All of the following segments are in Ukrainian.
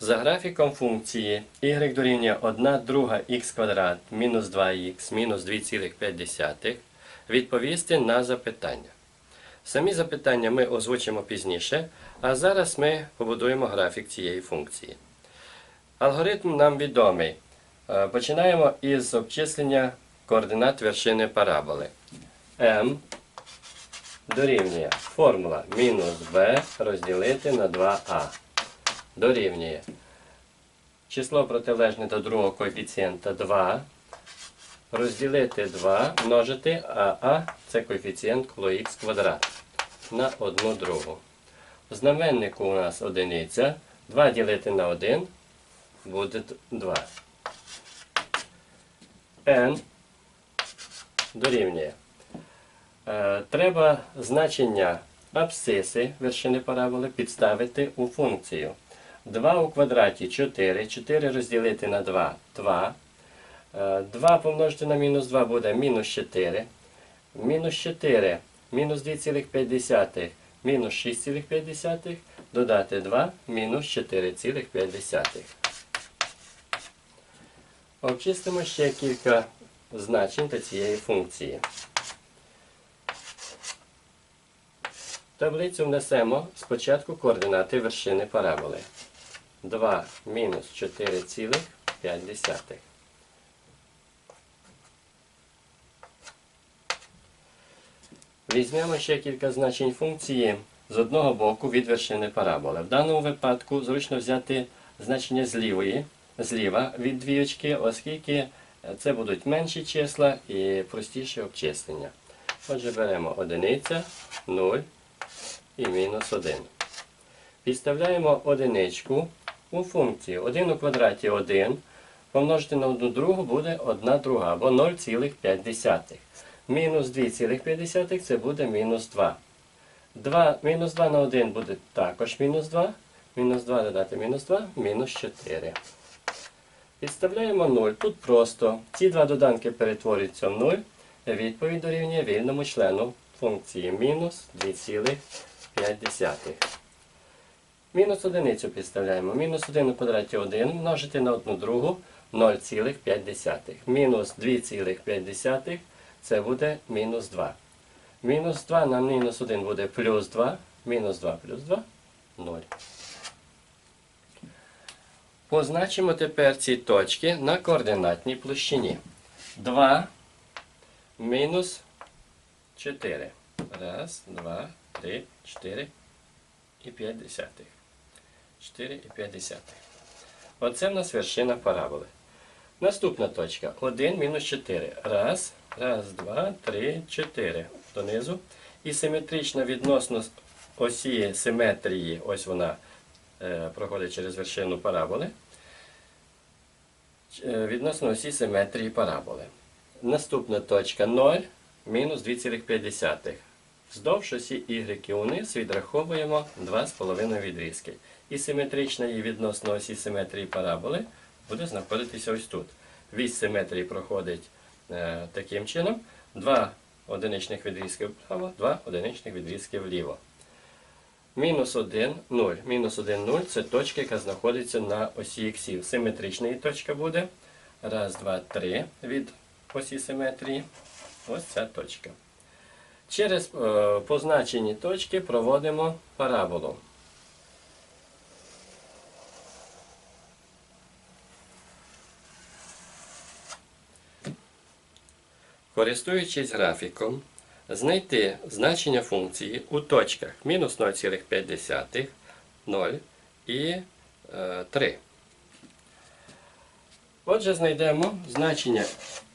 За графіком функції y дорівнює 1 друга х квадрат мінус 2х мінус 2,5 відповісти на запитання. Самі запитання ми озвучимо пізніше, а зараз ми побудуємо графік цієї функції. Алгоритм нам відомий. Е, Починаємо із обчислення координат вершини параболи. m дорівнює формула мінус b розділити на 2a. Дорівнює число протилежне до другого коефіцієнта 2 розділити 2 множити, а а це коефіцієнт коло х квадрат на 1 другу. В знаменнику у нас одиниця. 2 ділити на 1 буде 2. n дорівнює. Е, Треба значення абсциси вершини параболи підставити у функцію. 2 у квадраті 4, 4 розділити на 2 2. Е, 2 помножити на мінус 2 буде мінус 4. Мінус 4, мінус 2,5, мінус 6,5, додати 2, мінус 4,5. Обчистимо ще кілька значень та цієї функції. В таблицю внесемо спочатку координати вершини параболи. 2 мінус 4,5. Візьмемо ще кілька значень функції з одного боку від вершини параболи. В даному випадку зручно взяти значення з лівої, зліва від двієчки, оскільки це будуть менші числа і простіше обчислення. Отже, беремо одиниця, 0 і мінус 1. Підставляємо одиничку у функцію 1 у квадраті 1 помножити на 1 другу буде 1 друга або 0,5. Мінус 2,5 це буде мінус 2. 2. Мінус 2 на 1 буде також мінус 2. Мінус 2 додати мінус 2, мінус 4. Підставляємо 0. Тут просто. Ці два доданки перетворюються в 0. Відповідь дорівнює вільному члену функції мінус 2,5. Мінус одиницю підставляємо. Мінус 1 у квадраті 1 множити на 1 другу 0,5. Мінус 2,5 це буде мінус 2. Мінус 2 на мінус 1 буде плюс 2. Мінус 2 плюс 2 0. Позначимо тепер ці точки на координатній площині. 2 мінус 4. Раз, два, три, чотири і 5 десятих. 4 і 5 десятих. Оце в нас вершина параболи. Наступна точка. 1 мінус 4. Раз, раз, два, три, чотири. Донизу. І симетрична відносно осі симетрії, ось вона е, проходить через вершину параболи. Е, Відносно осі симетрії параболи. Наступна точка 0 мінус 2,5. Вздовж осі y униз відраховуємо 2,5 відрізки. І симетрична її відносно осі симетрії параболи буде знаходитися ось тут. Вісь симетрії проходить е, таким чином. Два одиничних відрізки вправо, два одиничних відрізки вліво. Мінус 1, 0. Мінус 1, 0 це точка, яка знаходиться на осі іксів. Симетрична її точка буде. Раз, два, три від осі симетрії. Ось ця точка. Через е, позначені точки проводимо параболу. Користуючись графіком, знайти значення функції у точках мінус 0,5, 0 і е, 3. Отже, знайдемо значення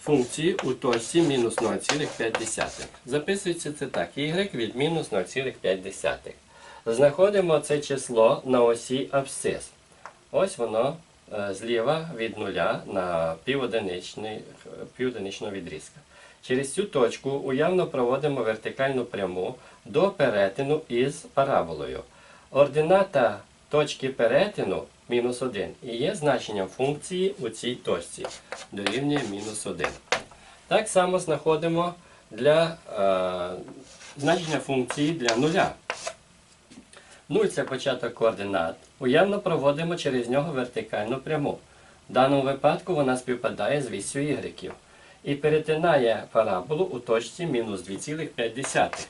функції у точці мінус 0,5. Записується це так. y від мінус 0,5. Знаходимо це число на осі абсцис. Ось воно е, зліва від нуля на піводиничного відрізка. Через цю точку уявно проводимо вертикальну пряму до перетину із параболою. Ордината точки перетину мінус 1 і є значенням функції у цій точці дорівнює мінус 1. Так само знаходимо для е, значення функції для нуля. 0 це початок координат Уявно проводимо через нього вертикальну пряму. В даному випадку вона співпадає з вісю y і перетинає параболу у точці мінус 2,5.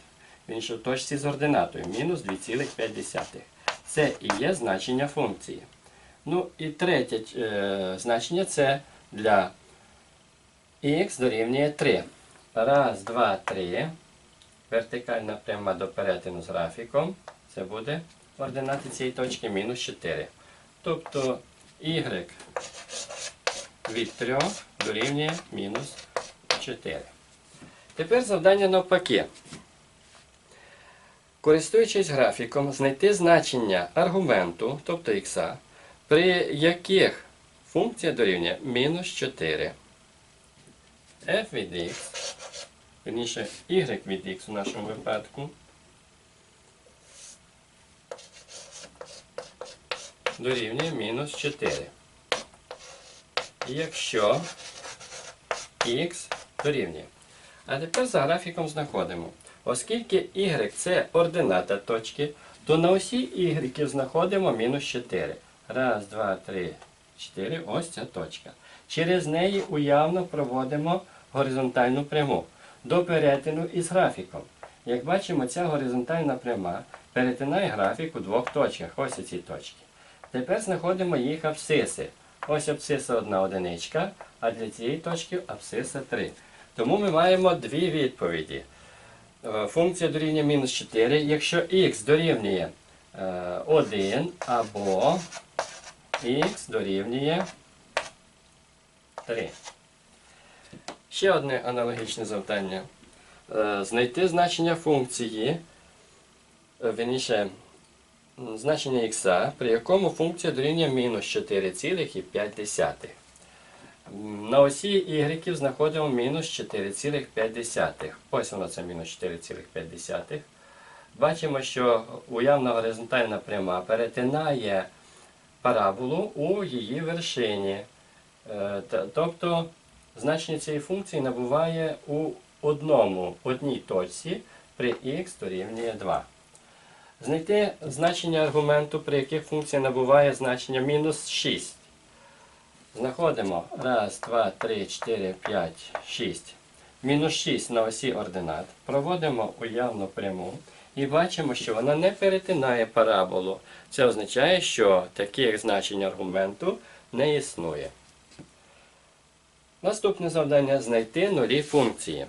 Він ще в точці з ординатою мінус 2,5. Це і є значення функції. Ну і третє е, значення це для х дорівнює 3. Раз, два, три. Вертикальна пряма до перетину з графіком. Це буде ординати цієї точки мінус 4. Тобто y від 3 дорівнює мінус 4. Тепер завдання навпаки. Користуючись графіком, знайти значення аргументу, тобто х, при яких функція дорівнює мінус 4. f від x, верніше y від x у нашому випадку, дорівнює мінус 4. Якщо х дорівнює. А тепер за графіком знаходимо. Оскільки y це ордината точки, то на осі y знаходимо мінус 4. Раз, два, три, чотири. Ось ця точка. Через неї уявно проводимо горизонтальну пряму до перетину із графіком. Як бачимо, ця горизонтальна пряма перетинає графік у двох точках. Ось ці точки. Тепер знаходимо їх абсциси. Ось абсциса одна одиничка, а для цієї точки абсциса 3. Тому ми маємо дві відповіді. Е, Функція дорівнює мінус 4, якщо х дорівнює е, 1 або х дорівнює 3. Ще одне аналогічне завдання. Е, Знайти значення функції, е, верніше, м, значення х, при якому функція дорівнює мінус 4,5. На осі y знаходимо мінус 4,5. Ось воно це мінус 4,5. Бачимо, що уявна горизонтальна пряма перетинає параболу у її вершині. Е, Тобто значення цієї функції набуває у одному, одній точці при х дорівнює 2. Знайти значення аргументу, при яких функція набуває значення мінус 6. Знаходимо 1, 2, 3, 4, 5, 6. Мінус 6 на осі ординат. Проводимо уявну пряму і бачимо, що вона не перетинає параболу. Це означає, що таких значень аргументу не існує. Наступне завдання знайти нулі функції.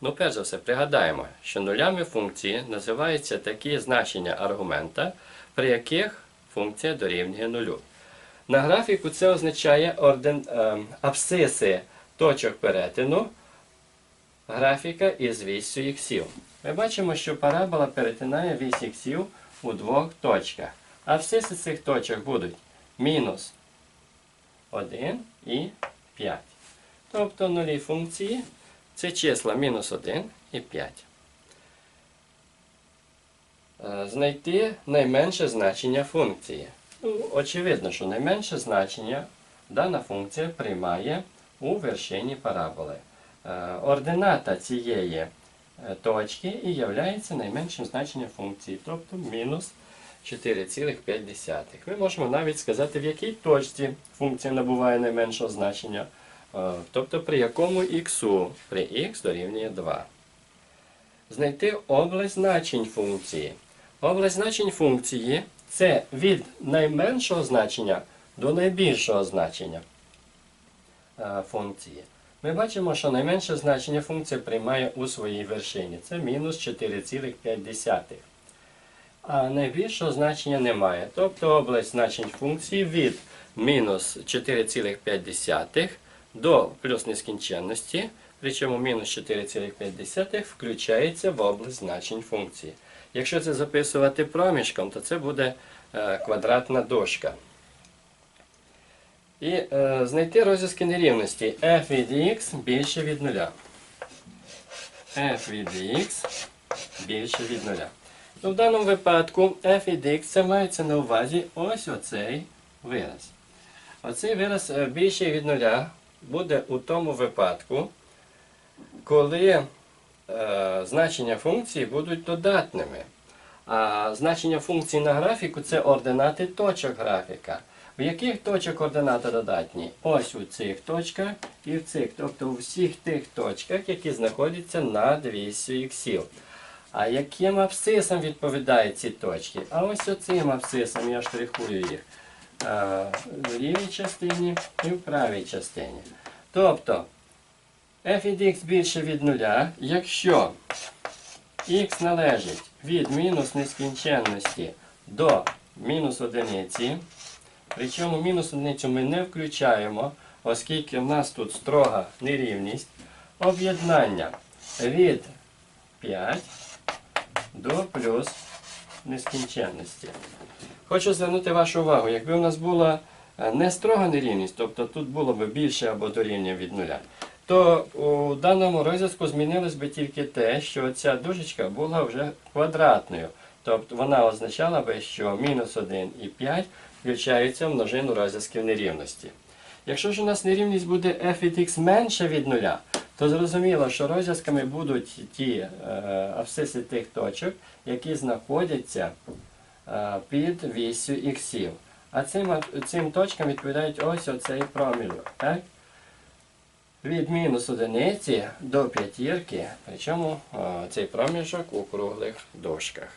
Ну, перш за все, пригадаємо, що нулями функції називаються такі значення аргумента, при яких функція дорівнює нулю. На графіку це означає орден, ем, абсциси точок перетину графіка із вісю іксів. Ми бачимо, що парабола перетинає вісь іксів у двох точках. Абсциси цих точок будуть мінус 1 і 5. Тобто нулі функції це числа мінус 1 і 5. Е, Знайти найменше значення функції. Ну, очевидно, що найменше значення дана функція приймає у вершині параболи. Е, Ордината цієї е, точки і являється найменшим значенням функції, тобто мінус 4,5. Ми можемо навіть сказати, в якій точці функція набуває найменшого значення, тобто при якому х при х дорівнює 2. Знайти область значень функції. Область значень функції це від найменшого значення до найбільшого значення функції. Ми бачимо, що найменше значення функція приймає у своїй вершині. Це мінус 4,5. А найбільшого значення немає. Тобто область значень функції від мінус 4,5 до плюс нескінченності, причому мінус 4,5 включається в область значень функції. Якщо це записувати проміжком, то це буде е, квадратна дошка. І е, знайти розв'язки нерівності f від x більше від нуля. f від x більше від нуля. Ну, в даному випадку f від x це мається на увазі ось оцей вираз. Оцей вираз е, більше від нуля буде у тому випадку, коли е, значення функції будуть додатними. А значення функції на графіку це ординати точок графіка. В яких точок координати додатні? Ось у цих точках і в цих, тобто у всіх тих точках, які знаходяться над вісю іксів. А яким абсцисам відповідають ці точки? А ось оцим абсцисам я штрихую їх в лівій частині і в правій частині. Тобто f від x більше від нуля, якщо x належить від мінус нескінченності до мінус одиниці, причому мінус одиницю ми не включаємо, оскільки в нас тут строга нерівність, об'єднання від 5 до плюс нескінченності. Хочу звернути вашу увагу, якби у нас була е, не строга нерівність, тобто тут було б більше або дорівнює від нуля, то у даному розв'язку змінилось би тільки те, що ця дужечка була вже квадратною. Тобто вона означала би, що мінус 1 і 5 включаються в множину розв'язків нерівності. Якщо ж у нас нерівність буде f від x менше від нуля, то зрозуміло, що розв'язками будуть ті е, абсциси тих точок, які знаходяться під вісю іксів. А цим, цим точкам відповідають ось оцей проміжок. Так? Від мінус одиниці до п'ятірки, причому е, цей проміжок у круглих дошках.